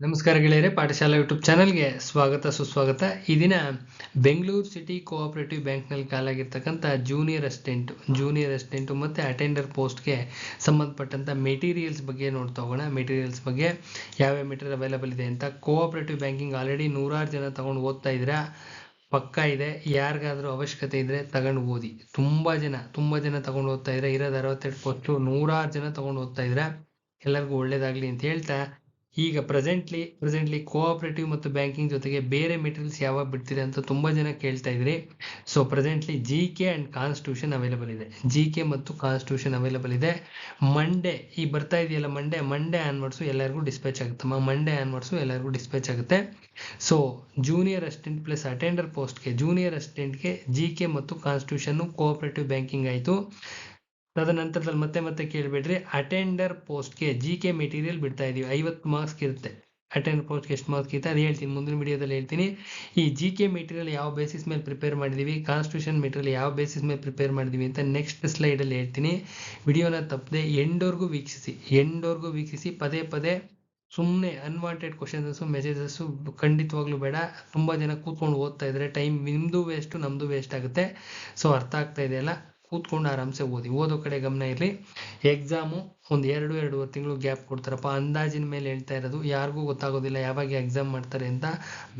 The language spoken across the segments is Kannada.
ನಮಸ್ಕಾರ ಗೆಳೆಯರೆ, ಪಾಠಶಾಲಾ ಯೂಟ್ಯೂಬ್ ಚಾನಲ್ಗೆ ಸ್ವಾಗತ, ಸುಸ್ವಾಗತ. ಈ ದಿನ ಬೆಂಗಳೂರು ಸಿಟಿ ಕೋಆಪರೇಟಿವ್ ಬ್ಯಾಂಕ್ನಲ್ಲಿ ಕಾಲಾಗಿರ್ತಕ್ಕಂಥ ಜೂನಿಯರ್ ಅಸಿಸ್ಟೆಂಟ್, ಜೂನಿಯರ್ ಅಸಿಸ್ಟೆಂಟು ಮತ್ತು ಅಟೆಂಡರ್ ಪೋಸ್ಟ್ಗೆ ಸಂಬಂಧಪಟ್ಟಂಥ ಮೆಟೀರಿಯಲ್ಸ್ ಬಗ್ಗೆ ನೋಡ್ತಾ ಹೋಗೋಣ. ಮೆಟೀರಿಯಲ್ಸ್ ಬಗ್ಗೆ ಯಾವ್ಯಾವ ಮೆಟೀರಿಯಲ್ ಅವೈಲಬಲ್ ಇದೆ ಅಂತ ಕೋಆಪರೇಟಿವ್ ಬ್ಯಾಂಕಿಂಗ್ ಆಲ್ರೆಡಿ ನೂರಾರು ಜನ ತೊಗೊಂಡು ಓದ್ತಾ ಇದ್ದೀರಾ ಪಕ್ಕ ಇದೆ. ಯಾರಿಗಾದರೂ ಅವಶ್ಯಕತೆ ಇದ್ರೆ ತಗೊಂಡು ಓದಿ. ತುಂಬಾ ಜನ ತುಂಬಾ ಜನ ತಗೊಂಡು ಓದ್ತಾ ಇದ್ರೆ, ಇರೋದು ಅರವತ್ತೆರಡು ಪೋಸ್ಟು ನೂರಾರು ಜನ ತಗೊಂಡು ಓದ್ತಾ ಇದ್ರೆ, ಎಲ್ಲರಿಗೂ ಒಳ್ಳೇದಾಗಲಿ ಅಂತ ಹೇಳ್ತಾ ಈಗ ಪ್ರೆಸೆಂಟ್ಲಿ ಪ್ರೆಸೆಂಟ್ಲಿ ಕೋಆಪರೇಟಿವ್ ಮತ್ತು ಬ್ಯಾಂಕಿಂಗ್ ಜೊತೆಗೆ ಬೇರೆ ಮೆಟೀರಿಯಲ್ಸ್ ಯಾವಾಗ ಬಿಡ್ತೀರಿ ಅಂತ ತುಂಬ ಜನ ಕೇಳ್ತಾ ಇದ್ರಿ so presently G K and constitution available ಇದೆ. ಜಿ ಕೆ ಮತ್ತು ಕಾನ್ಸ್ಟಿಟ್ಯೂಷನ್ ಅವೈಲಬಲ್ ಇದೆ. ಮಂಡೇ ಈ ಬರ್ತಾ ಇದೆಯಲ್ಲ ಮಂಡೇ ಮಂಡೇ ಆನ್ವರ್ಡ್ಸು ಎಲ್ಲರಿಗೂ ಡಿಸ್ಪ್ಯಾಚ್ ಆಗುತ್ತಮ್ಮ ಮಂಡೇ ಆನ್ವರ್ಡ್ಸು ಎಲ್ಲರಿಗೂ ಡಿಸ್ಪ್ಯಾಚ್ ಆಗುತ್ತೆ. So junior assistant plus attender ಪೋಸ್ಟ್ಗೆ ಜೂನಿಯರ್ ಅಸ್ಟೆಂಟ್ಗೆ ಜಿ ಕೆ ಮತ್ತು ಕಾನ್ಸ್ಟಿಟ್ಯೂಷನ್ನು ಕೋಆಪರೇಟಿವ್ ಬ್ಯಾಂಕಿಂಗ್ ಆಯಿತು. ತದನಂತರದಲ್ಲಿ ಮತ್ತೆ ಮತ್ತೆ ಕೇಳಬೇಡ್ರಿ. ಅಟೆಂಡರ್ ಪೋಸ್ಟ್ಗೆ ಜಿ ಕೆ ಮೆಟೀರಿಯಲ್ ಬಿಡ್ತಾ ಇದೀವಿ. ಐವತ್ತು ಮಾರ್ಕ್ಸ್ ಇರುತ್ತೆ. ಅಟೆಂಡರ್ ಪೋಸ್ಟ್ಗೆ ಎಷ್ಟು ಮಾರ್ಕ್ಸ್ ಇತ್ತು ಅದು ಹೇಳ್ತೀನಿ. ಮುಂದಿನ ವಿಡಿಯೋದಲ್ಲಿ ಹೇಳ್ತೀನಿ. ಈ ಜಿ ಕೆ ಮೆಟೀರಿಯಲ್ ಯಾವ ಬೇಸಿಸ್ ಮೇಲೆ ಪ್ರಿಪೇರ್ ಮಾಡಿದೀವಿ? ಕಾನ್ಸ್ಟಿಟ್ಯೂಷನ್ ಮೆಟೀರಿಯಲ್ ಯಾವ ಬೇಸಿಸ್ ಮೇಲೆ ಪ್ರಿಪೇರ್ ಮಾಡಿದೀವಿ ಅಂತ ನೆಕ್ಸ್ಟ್ ಸ್ಲೈಡಲ್ಲಿ ಹೇಳ್ತೀನಿ. ವಿಡಿಯೋನ ತಪ್ಪದೆ ಎಂಡೋರ್ಗೂ ವೀಕ್ಷಿಸಿ. ಎಂಡೋರ್ಗೂ ವೀಕ್ಷಿಸಿ. ಪದೇ ಪದೇ ಸುಮ್ಮನೆ ಅನ್ವಾಂಟೆಡ್ ಕ್ವಶನ್ಸಸ್ಸು ಮೆಸೇಜಸ್ಸು ಖಂಡಿತವಾಗ್ಲೂ ಬೇಡ. ತುಂಬ ಜನ ಕೂತ್ಕೊಂಡು ಓದ್ತಾ ಇದ್ದಾರೆ ಟೈಮ್ ನಿಮ್ಮದು ವೇಸ್ಟು ನಮ್ಮದು ವೇಸ್ಟ್ ಆಗುತ್ತೆ. ಸೊ ಅರ್ಥ ಆಗ್ತಾ ಇದೆಯಲ್ಲ ಕೂತ್ಕೊಂಡು ಆರಾಮ್ಸೆ ಓದಿ. ಓದೋ ಕಡೆ ಗಮನ ಇರಲಿ. ಎಕ್ಸಾಮು ಒಂದು ಎರಡು, ಎರಡೂವರೆ ತಿಂಗಳು ಗ್ಯಾಪ್ ಕೊಡ್ತಾರಪ್ಪ. ಅಂದಾಜಿನ ಮೇಲೆ ಹೇಳ್ತಾ ಇರೋದು, ಯಾರಿಗೂ ಗೊತ್ತಾಗೋದಿಲ್ಲ ಯಾವಾಗ ಎಕ್ಸಾಮ್ ಮಾಡ್ತಾರೆ ಅಂತ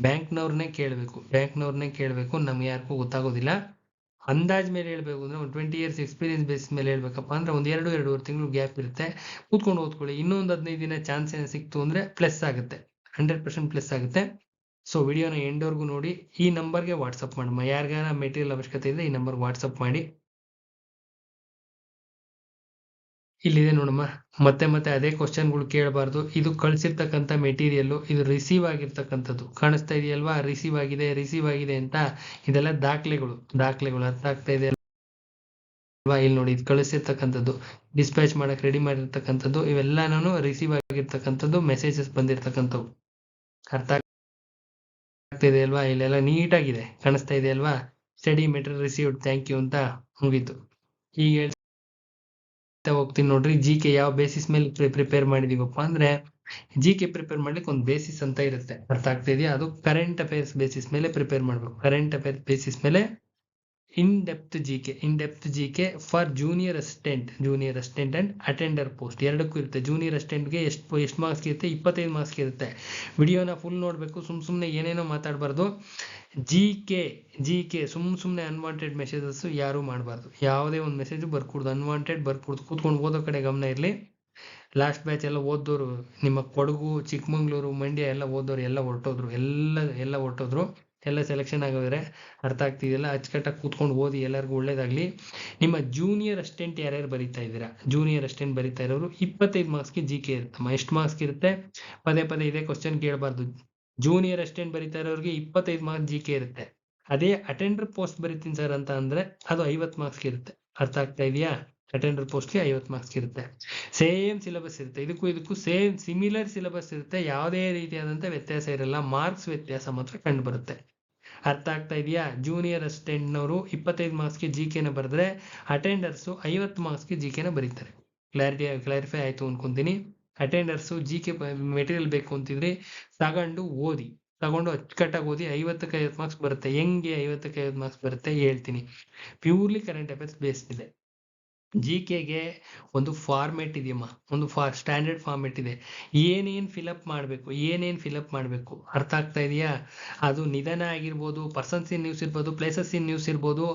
ಬ್ಯಾಂಕ್ನವ್ರನ್ನೇ ಕೇಳಬೇಕು. ಬ್ಯಾಂಕ್ನವ್ರನ್ನೇ ಕೇಳಬೇಕು, ನಮ್ಗೆ ಯಾರಿಗೂ ಗೊತ್ತಾಗೋದಿಲ್ಲ. ಅಂದಾಜ್ ಮೇಲೆ ಹೇಳ್ಬೇಕು ಅಂದ್ರೆ ಒಂದು ಟ್ವೆಂಟಿ ಇಯರ್ಸ್ ಎಕ್ಸ್ಪೀರಿಯನ್ಸ್ ಬೇಸ್ ಮೇಲೆ ಹೇಳ್ಬೇಕಪ್ಪ ಅಂದ್ರೆ ಒಂದು ಎರಡು, ಎರಡೂವರೆ ತಿಂಗಳು ಗ್ಯಾಪ್ ಇರುತ್ತೆ. ಕೂತ್ಕೊಂಡು ಓದ್ಕೊಳ್ಳಿ. ಇನ್ನೊಂದು ಹದಿನೈದು ದಿನ ಚಾನ್ಸ್ ಏನು ಸಿಕ್ತು ಅಂದ್ರೆ ಪ್ಲಸ್ ಆಗುತ್ತೆ. ಹಂಡ್ರೆಡ್ ಪರ್ಸೆಂಟ್ ಪ್ಲಸ್ ಆಗುತ್ತೆ. ಸೊ ವಿಡಿಯೋನ ಎಂಡ್ವರೆಗೂ ನೋಡಿ. ಈ ನಂಬರ್ಗೆ ವಾಟ್ಸಪ್ ಮಾಡಮ್ಮ. ಯಾರಿಗಾರ ಮೆಟೀರಿಯಲ್ ಅವಶ್ಯಕತೆ ಇದೆ ಈ ನಂಬರ್ಗೆ ವಾಟ್ಸಪ್ ಮಾಡಿ. ಇಲ್ಲಿದೆ ನೋಡಮ್ಮ. ಮತ್ತೆ ಮತ್ತೆ ಅದೇ ಕ್ವಶನ್ಗಳು ಕೇಳಬಾರ್ದು. ಇದು ಕಳಿಸಿರ್ತಕ್ಕಂಥ ಮೆಟೀರಿಯಲ್ ಇದು ರಿಸೀವ್ ಆಗಿರ್ತಕ್ಕಂಥದ್ದು. ಕಾಣಿಸ್ತಾ ಇದೆಯಲ್ವಾ? ರಿಸೀವ್ ಆಗಿದೆ ರಿಸೀವ್ ಆಗಿದೆ ಅಂತ ಇದೆಲ್ಲ ದಾಖಲೆಗಳು. ದಾಖಲೆಗಳು ಅರ್ಥ ಆಗ್ತಾ ಇದೆ ಅಲ್ವಾ? ಇಲ್ಲಿ ನೋಡಿ, ಇದು ಕಳಿಸಿರ್ತಕ್ಕಂಥದ್ದು. ಡಿಸ್ಪ್ಯಾಚ್ ಮಾಡಕ್ ರೆಡಿ ಮಾಡಿರ್ತಕ್ಕಂಥದ್ದು. ಇವೆಲ್ಲಾನು ರಿಸೀವ್ ಆಗಿರ್ತಕ್ಕಂಥದ್ದು ಮೆಸೇಜಸ್ ಬಂದಿರ್ತಕ್ಕಂಥವು. ಅರ್ಥ ಆಗ್ತಾ ಇದೆ ಅಲ್ವಾ? ಇಲ್ಲೆಲ್ಲ ನೀಟಾಗಿದೆ ಕಾಣಿಸ್ತಾ ಇದೆ ಅಲ್ವಾ? Study material received thank you ಅಂತ ಮುಗೀತು. ಈಗ ಹೋಗ್ತೀನಿ ನೋಡ್ರಿ. ಜಿ ಕೆ ಯಾವ ಬೇಸಿಸ್ ಮೇಲೆ ಪ್ರಿಪೇರ್ ಮಾಡಿದೀವಪ್ಪ ಅಂದ್ರೆ ಜಿ ಕೆ ಪ್ರಿಪೇರ್ ಮಾಡ್ಲಿಕ್ಕೆ ಒಂದು ಬೇಸಿಸ್ ಅಂತ ಇರುತ್ತೆ. ಅರ್ಥ ಆಗ್ತಾ ಇದೆಯಾ? ಅದು ಕರೆಂಟ್ ಅಫೇರ್ಸ್ ಬೇಸಿಸ್ ಮೇಲೆ ಪ್ರಿಪೇರ್ ಮಾಡ್ಬೇಕು. ಕರೆಂಟ್ ಅಫೇರ್ಸ್ ಬೇಸಿಸ್ ಮೇಲೆ in depth G K in depth G K for junior assistant junior assistant and attender post ಎರಡಕ್ಕೂ ಇರುತ್ತೆ. ಜೂನಿಯರ್ ಅಸಿಸ್ಟೆಂಟ್ಗೆ ಎಷ್ಟು ಎಷ್ಟು ಮಾರ್ಕ್ಸ್ ಇರುತ್ತೆ? ಇಪ್ಪತ್ತೈದು ಮಾರ್ಕ್ಸ್ ಇರುತ್ತೆ. ವಿಡಿಯೋನ ಫುಲ್ ನೋಡಬೇಕು. ಸುಮ್ಮ ಸುಮ್ಮನೆ ಏನೇನೋ ಮಾತಾಡಬಾರ್ದು. ಜಿ ಕೆ ಜಿ ಕೆ ಸುಮ್ಮ ಸುಮ್ಮನೆ ಅನ್ವಾಂಟೆಡ್ ಮೆಸೇಜಸ್ಸು ಯಾರೂ ಮಾಡಬಾರ್ದು. ಯಾವುದೇ ಒಂದು ಮೆಸೇಜ್ ಬರ್ಕೊಡ್ದು. ಅನ್ವಾಂಟೆಡ್ ಬರ್ಕೊಡ್ದು. ಕೂತ್ಕೊಂಡು ಓದೋ ಕಡೆ ಗಮನ ಇರಲಿ. ಲಾಸ್ಟ್ ಬ್ಯಾಚ್ ಎಲ್ಲ ಓದೋರು ನಿಮ್ಮ ಕೊಡಗು, ಚಿಕ್ಕಮಂಗ್ಳೂರು, ಮಂಡ್ಯ ಎಲ್ಲ ಓದೋರು ಎಲ್ಲ ಹೊರಟೋದ್ರು. ಎಲ್ಲ ಎಲ್ಲ ಹೊರಟೋದ್ರು. ಎಲ್ಲ ಸೆಲೆಕ್ಷನ್ ಆಗೋದ್ರೆ ಅರ್ಥ ಆಗ್ತಿದೆಯಲ್ಲ ಅಚ್ಚುಕಟ್ಟಾಗಿ ಕೂತ್ಕೊಂಡು ಓದಿ ಎಲ್ಲರಿಗೂ ಒಳ್ಳೇದಾಗಲಿ. ನಿಮ್ಮ ಜೂನಿಯರ್ ಅಸ್ಟೆಂಟ್ ಯಾರ್ಯಾರು ಬರೀತಾ ಇದ್ದೀರಾ? ಜೂನಿಯರ್ ಅಸ್ಟೆಂಟ್ ಬರೀತಾ ಇರೋರು ಇಪ್ಪತ್ತೈದು ಮಾರ್ಕ್ಸ್ಗೆ ಜಿ ಕೆ ಇರುತ್ತಮ್ಮ ಎಷ್ಟು ಮಾರ್ಕ್ಸ್ ಇರುತ್ತೆ? ಪದೇ ಪದೇ ಇದೇ ಕ್ವಶನ್ ಕೇಳಬಾರ್ದು. ಜೂನಿಯರ್ ಅಸ್ಟೆಂಟ್ ಬರೀತಾ ಇರೋರಿಗೆ ಇಪ್ಪತ್ತೈದು ಮಾರ್ಕ್ಸ್ ಜಿ ಕೆ ಇರುತ್ತೆ. ಅದೇ ಅಟೆಂಡರ್ ಪೋಸ್ಟ್ ಬರಿತೀನಿ ಸರ್ ಅಂತ ಅಂದ್ರೆ ಅದು ಐವತ್ತು ಮಾರ್ಕ್ಸ್ ಇರುತ್ತೆ. ಅರ್ಥ ಆಗ್ತಾ ಇದೆಯಾ? ಅಟೆಂಡರ್ ಪೋಸ್ಟ್ಗೆ ಐವತ್ತು ಮಾರ್ಕ್ಸ್ ಇರುತ್ತೆ. ಸೇಮ್ ಸಿಲೆಬಸ್ ಇರುತ್ತೆ. ಇದಕ್ಕೂ ಇದಕ್ಕೂ ಸೇಮ್ ಸಿಮಿಲರ್ ಸಿಲೆಬಸ್ ಇರುತ್ತೆ. ಯಾವುದೇ ರೀತಿಯಾದಂಥ ವ್ಯತ್ಯಾಸ ಇರಲ್ಲ. ಮಾರ್ಕ್ಸ್ ವ್ಯತ್ಯಾಸ ಮಾತ್ರ ಕಂಡು ಬರುತ್ತೆ ಅರ್ಥ ಆಗ್ತಾ ಇದೆಯಾ? ಜೂನಿಯರ್ ಅಸಿಸ್ಟೆಂಟ್ನವರು ಇಪ್ಪತ್ತೈದು ಮಾರ್ಕ್ಸ್ಗೆ ಜಿ ಕೆನ ಬರೆದ್ರೆ ಅಟೆಂಡರ್ಸು ಐವತ್ತು ಮಾರ್ಕ್ಸ್ಗೆ ಜಿ ಕೆನ ಬರೀತಾರೆ. ಕ್ಲಾರಿಟಿ ಕ್ಲಾರಿಫೈ ಆಯಿತು ಅನ್ಕೊಂತೀನಿ. ಅಟೆಂಡರ್ಸು ಜಿ ಕೆ ಮೆಟೀರಿಯಲ್ ಬೇಕು ಅಂತಿದ್ರೆ ತಗೊಂಡು ಓದಿ. ತಗೊಂಡು ಅಚ್ಚುಕಟ್ಟಾಗಿ ಓದಿ ಐವತ್ತಕ್ಕೆ ಐವತ್ತು ಮಾರ್ಕ್ಸ್ ಬರುತ್ತೆ. ಹೆಂಗೆ ಐವತ್ತಕ್ಕೆ ಐವತ್ತು ಮಾರ್ಕ್ಸ್ ಬರುತ್ತೆ ಹೇಳ್ತೀನಿ. ಪ್ಯೂರ್ಲಿ ಕರೆಂಟ್ ಅಫೇರ್ಸ್ ಬೇಸ್ಡ್ ಇದೆ. ಜಿ ಕೆಗೆ ಒಂದು ಫಾರ್ಮೆಟ್ ಇದೆಯಮ್ಮ, ಒಂದು ಫಾರ್ ಸ್ಟ್ಯಾಂಡರ್ಡ್ ಫಾರ್ಮೆಟ್ ಇದೆ. ಏನೇನು ಫಿಲಪ್ ಮಾಡಬೇಕು, ಏನೇನು ಫಿಲಪ್ ಮಾಡಬೇಕು, ಅರ್ಥ ಆಗ್ತಾ ಇದೆಯಾ? ಅದು ನಿಧನ ಆಗಿರ್ಬೋದು ಪರ್ಸನ್ಸ್ ಇನ್ ನ್ಯೂಸ್ ಇರ್ಬೋದು ಪ್ಲೇಸಸ್ ಇನ್ ನ್ಯೂಸ್ ಇರ್ಬೋದು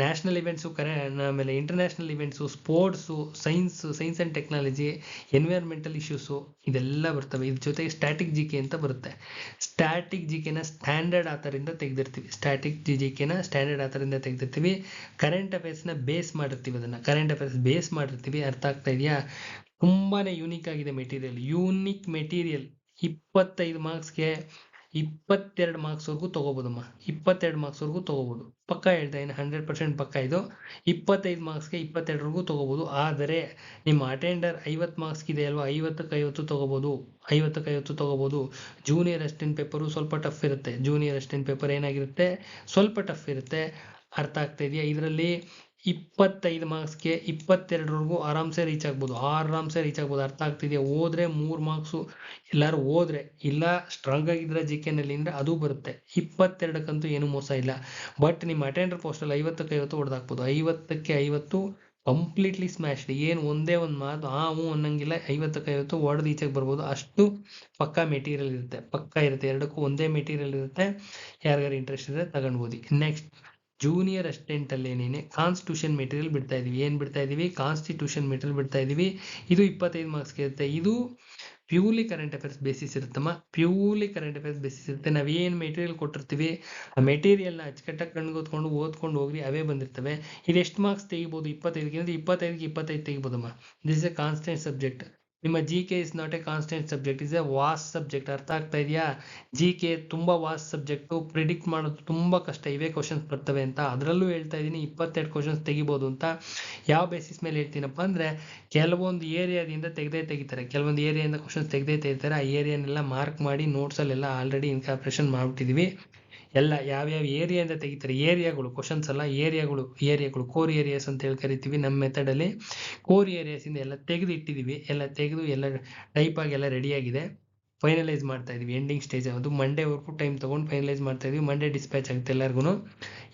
ನ್ಯಾಷನಲ್ ಇವೆಂಟ್ಸು ಕರೆ, ಆಮೇಲೆ international events sports science science and technology environmental issues ಇದೆಲ್ಲ ಬರ್ತವೆ. ಇದ್ರ ಜೊತೆಗೆ ಸ್ಟ್ಯಾಟಿಕ್ ಜಿ ಕೆ ಅಂತ ಬರುತ್ತೆ. ಸ್ಟ್ಯಾಟಿಕ್ ಜಿ ಕೆನ ಸ್ಟ್ಯಾಂಡರ್ಡ್ ಆಥರಿಂದ ತೆಗೆದಿರ್ತೀವಿ. ಸ್ಟ್ಯಾಟಿಕ್ ಜಿ ಜಿ ಕೆನ ಸ್ಟ್ಯಾಂಡರ್ಡ್ ಆಥರಿಂದ ತೆಗೆದಿರ್ತೀವಿ. ಕರೆಂಟ್ ಅಫೇರ್ಸ್ನ ಬೇಸ್ ಮಾಡಿರ್ತೀವಿ ಅದನ್ನು. ಕರೆಂಟ್ ಅಫೇರ್ಸ್ ಬೇಸ್ ಮಾಡಿರ್ತೀವಿ, ಅರ್ಥ ಆಗ್ತಾ ಇದೆಯಾ? ತುಂಬಾನೇ ಯೂನಿಕ್ ಆಗಿದೆ ಮೆಟೀರಿಯಲ್ ಯೂನಿಕ್ ಮೆಟೀರಿಯಲ್ ಇಪ್ಪತ್ತೈದು ಮಾರ್ಕ್ಸ್ಗೆ ಇಪ್ಪತ್ತೆರಡು ಮಾರ್ಕ್ಸ್ವರೆಗೂ ತೊಗೋಬೋದಮ್ಮ. ಇಪ್ಪತ್ತೆರಡು ಮಾರ್ಕ್ಸ್ವರೆಗೂ ತೊಗೋಬೋದು. ಪಕ್ಕ ಹೇಳ್ತಾ ಇದ್ದೀನಿ ಹಂಡ್ರೆಡ್ ಪರ್ಸೆಂಟ್ ಪಕ್ಕ ಇದು. ಇಪ್ಪತ್ತೈದು ಮಾರ್ಕ್ಸ್ಗೆ ಇಪ್ಪತ್ತೆರಡರಿಗೂ ತೊಗೋಬೋದು. ಆದರೆ ನಿಮ್ಮ ಅಟೆಂಡರ್ ಐವತ್ತು ಮಾರ್ಕ್ಸ್ ಇದೆ ಅಲ್ವಾ? ಐವತ್ತಕ್ಕೆ ಐವತ್ತು ತೊಗೋಬೋದು. ಐವತ್ತಕ್ಕೆ ಐವತ್ತು ತೊಗೋಬೋದು. ಜೂನಿಯರ್ ಅಸಿಸ್ಟೆಂಟ್ ಪೇಪರು ಸ್ವಲ್ಪ ಟಫ್ ಇರುತ್ತೆ. ಜೂನಿಯರ್ ಅಸಿಸ್ಟೆಂಟ್ ಪೇಪರ್ ಏನಾಗಿರುತ್ತೆ? ಸ್ವಲ್ಪ ಟಫ್ ಇರುತ್ತೆ. ಅರ್ಥ ಆಗ್ತಾ ಇದೆಯಾ? ಇದರಲ್ಲಿ ಇಪ್ಪತ್ತೈದು ಮಾರ್ಕ್ಸ್ಗೆ ಇಪ್ಪತ್ತೆರಡರವರೆಗೂ ಆರಾಮ್ಸೆ ರೀಚ್ ಆಗ್ಬೋದು. ಆರಾಮ್ಸೆ ರೀಚ್ ಆಗ್ಬೋದು. ಅರ್ಥ ಆಗ್ತಿದೆಯಾ? ಓದ್ರೆ ಮೂರು ಮಾರ್ಕ್ಸು ಎಲ್ಲರೂ ಓದ್ರೆ ಇಲ್ಲ ಸ್ಟ್ರಾಂಗ್ ಆಗಿದ್ರೆ ಜಿ ಕೆನಲ್ಲಿ ಅಂದರೆ ಅದು ಬರುತ್ತೆ. ಇಪ್ಪತ್ತೆರಡಕ್ಕಂತೂ ಏನು ಮೋಸ ಇಲ್ಲ. ಬಟ್ ನಿಮ್ಮ ಅಟೆಂಡರ್ ಪೋಸ್ಟಲ್ಲಿ ಐವತ್ತಕ್ಕೆ ಐವತ್ತು ಹೊಡೆದಾಕ್ಬೋದು. ಐವತ್ತಕ್ಕೆ ಐವತ್ತು ಕಂಪ್ಲೀಟ್ಲಿ ಸ್ಮ್ಯಾಶ್ಡ್ ಏನು ಒಂದೇ ಒಂದು ಮಾತು, ಆ, ಹ್ಞೂ ಅನ್ನಂಗಿಲ್ಲ. ಐವತ್ತಕ್ಕೆ ಐವತ್ತು ಹೊಡೆದು ಈಚೆಗೆ ಬರ್ಬೋದು. ಅಷ್ಟು ಪಕ್ಕಾ ಮೆಟೀರಿಯಲ್ ಇರುತ್ತೆ. ಪಕ್ಕಾ ಇರುತ್ತೆ. ಎರಡಕ್ಕೂ ಒಂದೇ ಮೆಟೀರಿಯಲ್ ಇರುತ್ತೆ. ಯಾರಿಗಾರು ಇಂಟ್ರೆಸ್ಟ್ ಇದ್ರೆ ತಗೊಂಡ್ಬೋದು. ನೆಕ್ಸ್ಟ್ ಜೂನಿಯರ್ ಅಸಿಸ್ಟೆಂಟ್ ಅಲ್ಲಿ ಏನೇನೆ ಕಾನ್ಸ್ಟಿಟ್ಯೂಷನ್ ಮೆಟೀರಿಯಲ್ ಬಿಡ್ತಾ ಇದೀವಿ. ಏನ್ ಬಿಡ್ತಾ ಇದೀವಿ? ಕಾನ್ಸ್ಟಿಟ್ಯೂಷನ್ ಮೆಟೀರಿಯಲ್ ಬಿಡ್ತಾ ಇದೀವಿ. ಇದು ಇಪ್ಪತ್ತೈದು ಮಾರ್ಕ್ಸ್ ಇರುತ್ತೆ. ಇದು ಪ್ಯೂರ್ಲಿ ಕರೆಂಟ್ ಅಫೇರ್ಸ್ ಬೇಸಿಸ್ ಇರುತ್ತಮ್ಮ. ಪ್ಯೂರ್ಲಿ ಕರೆಂಟ್ ಅಫೇರ್ಸ್ ಬೇಸಿಸ್ ಇರುತ್ತೆ. ನಾವೇನು ಮೆಟೀರಿಯಲ್ ಕೊಟ್ಟಿರ್ತೀವಿ, ಆ ಮೆಟೀರಿಯಲ್ನ ಅಚ್ಚುಕಟ್ಟಾಗಿ ಕಣ್ಗೋತ್ಕೊಂಡು ಓದ್ಕೊಂಡು ಹೋಗ್ರಿ, ಅವೇ ಬಂದಿರ್ತವೆ. ಇದು ಎಷ್ಟು ಮಾರ್ಕ್ಸ್ ತೆಗಿಬೋದು? ಇಪ್ಪತ್ತೈದಕ್ಕೆ ಇಪ್ಪತ್ತೈದಕ್ಕೆ ಇಪ್ಪತ್ತೈದು ತೆಗಿಬೋದಮ್ಮ. ದಿಸ್ ಎ ಕಾನ್ಸ್ಟೆಂಟ್ ಸಬ್ಜೆಕ್ಟ್ ನಿಮ್ಮ G K is not a constant subject is a vast subject ಅರ್ಥ ಆಗ್ತಾ ಇದೆಯಾ? ಜಿ ಕೆ ತುಂಬ ವಾಸ್ ಸಬ್ಜೆಕ್ಟು ಪ್ರಿಡಿಕ್ಟ್ ಮಾಡೋದು ತುಂಬ ಕಷ್ಟ. ಇವೇ ಕ್ವಶನ್ಸ್ ಬರ್ತವೆ ಅಂತ. ಅದರಲ್ಲೂ ಹೇಳ್ತಾ ಇದ್ದೀನಿ, ಇಪ್ಪತ್ತೆರಡು ಕ್ವಶನ್ಸ್ ತೆಗಿಬೋದು ಅಂತ. ಯಾವ ಬೇಸಿಸ್ ಮೇಲೆ ಹೇಳ್ತೀನಪ್ಪ ಅಂದರೆ, ಕೆಲವೊಂದು ಏರಿಯಾದಿಂದ ತೆಗೆದೇ ತೆಗಿತಾರೆ. ಕೆಲವೊಂದು ಏರಿಯಾದಿಂದ ಕ್ವಶನ್ಸ್ ತೆಗೆದೇ ತೆಗಿತಾರೆ. ಆ ಏರಿಯಾನೆಲ್ಲ ಮಾರ್ಕ್ ಮಾಡಿ ನೋಟ್ಸಲ್ಲೆಲ್ಲ ಆಲ್ರೆಡಿ ಇನ್ಕಾರ್ಪೊರೇಷನ್ ಮಾಡಿಬಿಟ್ಟಿದ್ದೀವಿ ಎಲ್ಲ ಯಾವ್ಯಾವ ಅಂತ ತೆಗಿತಾರೆ? ಏರಿಯಾಗಳು ಕ್ವಶನ್ಸ್ ಎಲ್ಲ ಏರಿಯಾಗಳು ಏರಿಯಾಗಳು ಕೋರ್ ಏರಿಯಾಸ್ ಅಂತ ಹೇಳಿ ಕರಿತೀವಿ ನಮ್ಮ ಮೆಥಡಲ್ಲಿ ಕೋರ್ ಏರಿಯಾಸಿಂದ ಎಲ್ಲ ತೆಗೆದು ಇಟ್ಟಿದ್ದೀವಿ ಎಲ್ಲ ತೆಗೆದು ಎಲ್ಲ ಟೈಪ್ ಆಗಿ ಎಲ್ಲ ರೆಡಿಯಾಗಿದೆ ಫೈನಲೈಸ್ ಮಾಡ್ತಾ ಇದೀವಿ. ಎಂಡಿಂಗ್ ಸ್ಟೇಜ್ ಅದು. ಮಂಡೇವರೆಗೂ ಟೈಮ್ ತೊಗೊಂಡು ಫೈನಲೈಸ್ ಮಾಡ್ತಾ ಇದೀವಿ. ಮಂಡೇ ಡಿಸ್ಪ್ಯಾಚ್ ಆಗುತ್ತೆ ಎಲ್ಲರಿಗೂ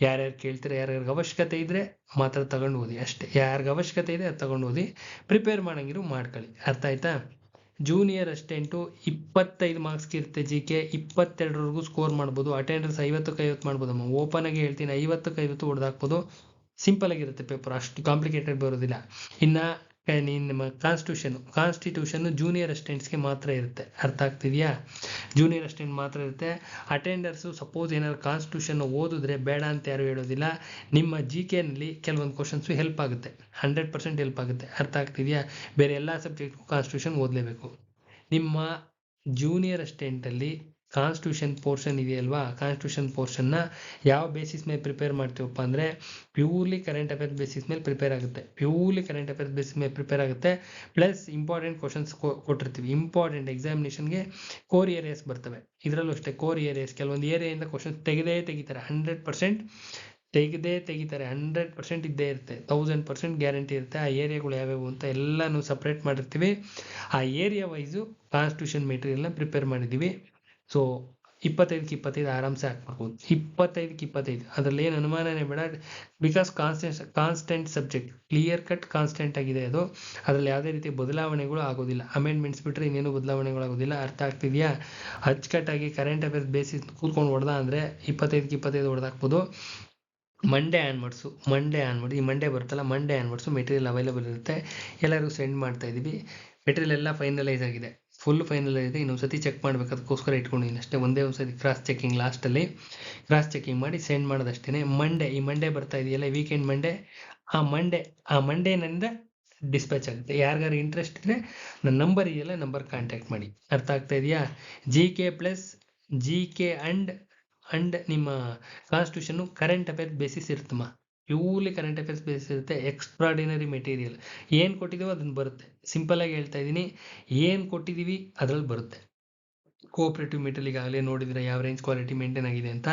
ಯಾರ್ಯಾರು ಕೇಳ್ತಾರೆ, ಯಾರ್ಯಾರಿಗೆ ಅವಶ್ಯಕತೆ ಇದ್ರೆ ಮಾತ್ರ ತಗೊಂಡು ಓದಿ. ಅಷ್ಟೇ. ಯಾರಿಗೆ ಅವಶ್ಯಕತೆ ಇದೆ ಅದು ತಗೊಂಡು ಓದಿ. ಪ್ರಿಪೇರ್ ಮಾಡಂಗಿರು ಮಾಡ್ಕೊಳ್ಳಿ. ಅರ್ಥ ಆಯ್ತಾ? ಜೂನಿಯರ್ ಅಸ್ಟೆಂಟು ಇಪ್ಪತ್ತೈದು ಮಾರ್ಕ್ಸ್ಗೆ ಇರುತ್ತೆ ಜಿ ಕೆ ಇಪ್ಪತ್ತೆರಡರವರೆಗೂ ಸ್ಕೋರ್ ಮಾಡ್ಬೋದು. ಅಟೆಂಡರ್ಸ್ ಐವತ್ತಕ್ಕೆ ಐವತ್ತು ಮಾಡ್ಬೋದಮ್ಮ ಓಪನ್ ಆಗಿ ಹೇಳ್ತೀನಿ ಐವತ್ತಕ್ಕೆ ಐವತ್ತು ಹೊಡೆದಾಕ್ಬೋದು. ಸಿಂಪಲ್ ಆಗಿರುತ್ತೆ ಪೇಪರ್ ಅಷ್ಟು ಕಾಂಪ್ಲಿಕೇಟೆಡ್ ಬರೋದಿಲ್ಲ. ಇನ್ನು ನಿಮ್ಮ ಕಾನ್ಸ್ಟಿಟ್ಯೂಷನ್ ಕಾನ್ಸ್ಟಿಟ್ಯೂಷನ್ ಜೂನಿಯರ್ ಅಸ್ಟೆಂಟ್ಸ್ಗೆ ಮಾತ್ರ ಇರುತ್ತೆ. ಅರ್ಥ ಆಗ್ತಿದೆಯಾ? ಜೂನಿಯರ್ ಅಸ್ಟೆಂಟ್ ಮಾತ್ರ ಇರುತ್ತೆ. ಅಟೆಂಡರ್ಸು ಸಪೋಸ್ ಏನಾದ್ರು ಕಾನ್ಸ್ಟಿಟ್ಯೂಷನ್ ಓದಿದ್ರೆ ಬೇಡ ಅಂತ ಯಾರು ಹೇಳೋದಿಲ್ಲ. ನಿಮ್ಮ ಜಿ ಕೆನಲ್ಲಿ ಕೆಲವೊಂದು ಕ್ವಶನ್ಸು ಹೆಲ್ಪ್ ಆಗುತ್ತೆ. ಹಂಡ್ರೆಡ್ ಪರ್ಸೆಂಟ್ ಹೆಲ್ಪ್ ಆಗುತ್ತೆ. ಅರ್ಥ ಆಗ್ತಿದೆಯಾ? ಬೇರೆ ಎಲ್ಲ ಸಬ್ಜೆಕ್ಟ್ಗೂ ಕಾನ್ಸ್ಟಿಟ್ಯೂಷನ್ ಓದಲೇಬೇಕು. ನಿಮ್ಮ ಜೂನಿಯರ್ ಅಸ್ಟೆಂಟಲ್ಲಿ ಕಾನ್ಸ್ಟಿಟ್ಯೂಷನ್ ಪೋರ್ಷನ್ ಇದೆಯಲ್ವಾ? ಕಾನ್ಸ್ಟಿಟ್ಯೂಷನ್ ಪೋರ್ಷನ್ನ ಯಾವ ಬೇಸಿಸ್ ಮೇಲೆ ಪ್ರಿಪೇರ್ ಮಾಡ್ತೀವಪ್ಪ ಅಂದರೆ ಪ್ಯೂರ್ಲಿ ಕರೆಂಟ್ ಅಫೇರ್ಸ್ ಬೇಸಿಸ್ ಮೇಲೆ ಪ್ರಿಪೇರ್ ಆಗುತ್ತೆ. ಪ್ಯೂರ್ಲಿ ಕರೆಂಟ್ ಅಫೇರ್ಸ್ ಬೇಸಿಸ್ ಮೇಲೆ ಪ್ರಿಪೇರ್ ಆಗುತ್ತೆ. ಪ್ಲಸ್ ಇಂಪಾರ್ಟೆಂಟ್ ಕ್ವಶನ್ಸ್ ಕೊಟ್ಟಿರ್ತೀವಿ. ಇಂಪಾರ್ಟೆಂಟ್ ಎಕ್ಸಾಮಿನೇಷನ್ಗೆ ಕೋರ್ ಏರಿಯಾಸ್ ಬರ್ತವೆ. ಇದರಲ್ಲೂ ಅಷ್ಟೇ ಕೋರ್ ಏರಿಯಾಸ್ ಕೆಲವೊಂದು ಏರಿಯಾಯಿಂದ ಕ್ವಶನ್ಸ್ ತೆಗೆದೇ ತೆಗಿತಾರೆ. ಹಂಡ್ರೆಡ್ ಪರ್ಸೆಂಟ್ ತೆಗೆದೇ ತೆಗಿತಾರೆ. ಹಂಡ್ರೆಡ್ ಪರ್ಸೆಂಟ್ ಇದ್ದೇ ಇರುತ್ತೆ. ತೌಸಂಡ್ ಪರ್ಸೆಂಟ್ ಗ್ಯಾರಂಟಿ ಇರುತ್ತೆ. ಆ ಏರಿಯಾಗಳು ಯಾವ್ಯಾವು ಅಂತ ಎಲ್ಲನೂ ಸಪ್ರೇಟ್ ಮಾಡಿರ್ತೀವಿ. ಆ ಏರಿಯಾ ವೈಸು ಕಾನ್ಸ್ಟಿಟ್ಯೂಷನ್ ಮೆಟೀರಿಯಲ್ನ ಪ್ರಿಪೇರ್ ಮಾಡಿದ್ದೀವಿ. ಸೊ ಇಪ್ಪತ್ತೈದಕ್ಕೆ ಇಪ್ಪತ್ತೈದು ಆರಾಮ್ಸೆ ಹಾಕ್ಬೋದು ಇಪ್ಪತ್ತೈದಕ್ಕೆ ಇಪ್ಪತ್ತೈದು. ಅದರಲ್ಲಿ ಏನು ಅನುಮಾನನೇ ಬೇಡ. Because constant constant subject clear cut constant ಆಗಿದೆ ಅದು. ಅದರಲ್ಲಿ ಯಾವುದೇ ರೀತಿ ಬದಲಾವಣೆಗಳು ಆಗೋದಿಲ್ಲ. ಅಮೆಂಡ್ಮೆಂಟ್ಸ್ ಬಿಟ್ಟರೆ ಇನ್ನೇನು ಬದಲಾವಣೆಗಳು ಆಗೋದಿಲ್ಲ. ಅರ್ಥ ಆಗ್ತಿದೆಯಾ? ಅಚ್ಚುಕಟ್ಟಾಗಿ ಕರೆಂಟ್ ಅಫೇರ್ಸ್ ಬೇಸಿಸ್ ಕೂತ್ಕೊಂಡು ಹೊಡೆದ ಅಂದರೆ ಇಪ್ಪತ್ತೈದಕ್ಕೆ ಇಪ್ಪತ್ತೈದು ಹೊಡೆದಾಕ್ಬೋದು. ಮಂಡೇ ಆನ್ವರ್ಡ್ಸು ಮಂಡೇ ಆನ್ವರ್ಡ್ ಈ ಮಂಡೇ ಬರುತ್ತಲ್ಲ ಮಂಡೇ ಆನ್ವರ್ಡ್ಸು ಮೆಟೀರಿಯಲ್ ಅವೈಲೇಬಲ್ ಇರುತ್ತೆ. ಎಲ್ಲರಿಗೂ ಸೆಂಡ್ ಮಾಡ್ತಾ ಇದ್ದೀವಿ. ಮೆಟೀರಿಯಲ್ ಎಲ್ಲ ಫೈನಲೈಸ್ ಆಗಿದೆ. ಫುಲ್ ಫೈನಲ್ ಇದೆ. ಇನ್ನೊಂದು ಸತಿ ಚೆಕ್ ಮಾಡಬೇಕು. ಅದಕ್ಕೋಸ್ಕರ ಇಟ್ಕೊಂಡಿದ್ದೀನಿ ಅಷ್ಟೇ. ಒಂದೇ ಒಂದು ಸತಿ ಕ್ರಾಸ್ ಚೆಕಿಂಗ್ ಲಾಸ್ಟಲ್ಲಿ ಕ್ರಾಸ್ ಚೆಕಿಂಗ್ ಮಾಡಿ ಸೆಂಡ್ ಮಾಡೋದಷ್ಟೇ ಮಂಡೇ ಈ ಮಂಡೇ ಬರ್ತಾ ಇದೆಯಲ್ಲ ವೀಕೆಂಡ್ ಮಂಡೇ ಆ ಮಂಡೇ ಆ ಮಂಡೇನಿಂದ ಡಿಸ್ಪ್ಯಾಚ್ ಆಗುತ್ತೆ. ಯಾರಿಗಾರು ಇಂಟ್ರೆಸ್ಟ್ ಇದ್ರೆ ನನ್ನ ನಂಬರ್ ಇದೆಯಲ್ಲ ನಂಬರ್ ಕಾಂಟ್ಯಾಕ್ಟ್ ಮಾಡಿ. ಅರ್ಥ ಆಗ್ತಾ ಇದೆಯಾ? G K plus G K and and ನಿಮ್ಮ ಕಾನ್ಸ್ಟಿಟ್ಯೂಷನ್ನು ಕರೆಂಟ್ ಅಫೇರ್ಸ್ ಬೇಸಿಸ್ ಇರುತ್ತಮ್ಮ. ಪ್ಯೂರ್ಲಿ ಕರೆಂಟ್ ಅಫೇರ್ಸ್ ಬೇಸ್ ಇರುತ್ತೆ ಎಕ್ಸ್ಟ್ರಾಡಿನರಿ ಮೆಟೀರಿಯಲ್ ಏನು ಕೊಟ್ಟಿದ್ದೀವೋ ಅದನ್ನು ಬರುತ್ತೆ. ಸಿಂಪಲ್ ಆಗಿ ಹೇಳ್ತಾ ಇದ್ದೀನಿ, ಏನು ಕೊಟ್ಟಿದ್ದೀವಿ ಅದರಲ್ಲಿ ಬರುತ್ತೆ. ಕೋಆಪ್ರೇಟಿವ್ ಮೆಟೀರಿಯಲ್ ಈಗಾಗಲೇ ನೋಡಿದರೆ ಯಾವ ರೇಂಜ್ ಕ್ವಾಲಿಟಿ ಮೇಂಟೈನ್ ಆಗಿದೆ ಅಂತ.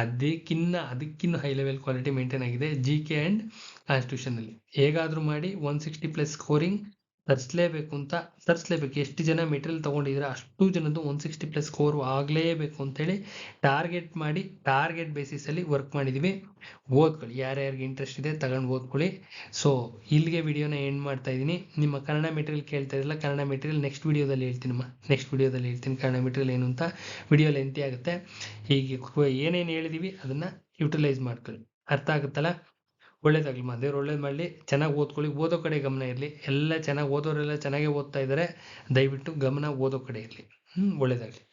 ಅದಕ್ಕಿನ್ನ ಅದಕ್ಕಿನ್ನ ಹೈ ಲೆವೆಲ್ ಕ್ವಾಲಿಟಿ ಮೇಂಟೈನ್ ಆಗಿದೆ ಜಿ ಕೆ ಆ್ಯಂಡ್ ಕಾನ್ಸ್ಟಿಟ್ಯೂಷನಲ್ಲಿ ಹೇಗಾದರೂ ಮಾಡಿ ಒನ್ ಸಿಕ್ಸ್ಟಿ ಪ್ಲಸ್ ಸ್ಕೋರಿಂಗ್ ತರಿಸಲೇಬೇಕು ಅಂತ ತರಿಸ್ಲೇಬೇಕು. ಎಷ್ಟು ಜನ ಮೆಟೀರಿಯಲ್ ತೊಗೊಂಡಿದ್ರೆ ಅಷ್ಟು ಜನದ್ದು ಒನ್ ಸಿಕ್ಸ್ಟಿ ಪ್ಲಸ್ ಸ್ಕೋರ್ ಆಗಲೇಬೇಕು ಅಂತೇಳಿ ಟಾರ್ಗೆಟ್ ಮಾಡಿ ಟಾರ್ಗೆಟ್ ಬೇಸಿಸಲ್ಲಿ ವರ್ಕ್ ಮಾಡಿದ್ದೀವಿ ಓದ್ಕೊಳ್ಳಿ, ಯಾರ್ಯಾರಿಗೆ ಇಂಟ್ರೆಸ್ಟ್ ಇದೆ ತಗೊಂಡು ಓದ್ಕೊಳ್ಳಿ. ಸೊ ಇಲ್ಲಿಗೆ ವಿಡಿಯೋನ ಎಂಡ್ ಮಾಡ್ತಾ ಇದ್ದೀನಿ. ನಿಮ್ಮ ಕನ್ನಡ ಮೆಟೀರಿಯಲ್ ಕೇಳ್ತಾ ಇರಲಿಲ್ಲ ಕನ್ನಡ ಮೆಟೀರಿಯಲ್ ನೆಕ್ಸ್ಟ್ ವಿಡಿಯೋದಲ್ಲಿ ಹೇಳ್ತೀನಿಮ್ಮ ನೆಕ್ಸ್ಟ್ ವಿಡಿಯೋದಲ್ಲಿ ಹೇಳ್ತೀನಿ ಕನ್ನಡ ಮೆಟೀರಿಯಲ್ ಏನು ಅಂತ. ವಿಡಿಯೋ ಲೆಂತಿ ಆಗುತ್ತೆ. ಹೀಗೆ ಏನೇನು ಹೇಳಿದೀವಿ ಅದನ್ನು ಯುಟಿಲೈಸ್ ಮಾಡ್ಕೊಳ್ಳಿ. ಅರ್ಥ ಆಗುತ್ತಲ್ಲ? ಒಳ್ಳೇದಾಗಲಿ ಮಾ, ದೇವ್ರು ಒಳ್ಳೇದು ಮಾಡಲಿ, ಚೆನ್ನಾಗಿ ಓದ್ಕೊಳ್ಳಿ, ಓದೋ ಕಡೆ ಗಮನ ಇರಲಿ. ಎಲ್ಲ ಚೆನ್ನಾಗಿ ಓದೋರೆಲ್ಲ ಚೆನ್ನಾಗೇ ಓದ್ತಾ ಇದ್ದಾರೆ ದಯವಿಟ್ಟು ಗಮನ ಓದೋ ಕಡೆ ಇರಲಿ. ಹ್ಞೂ ಒಳ್ಳೇದಾಗಲಿ.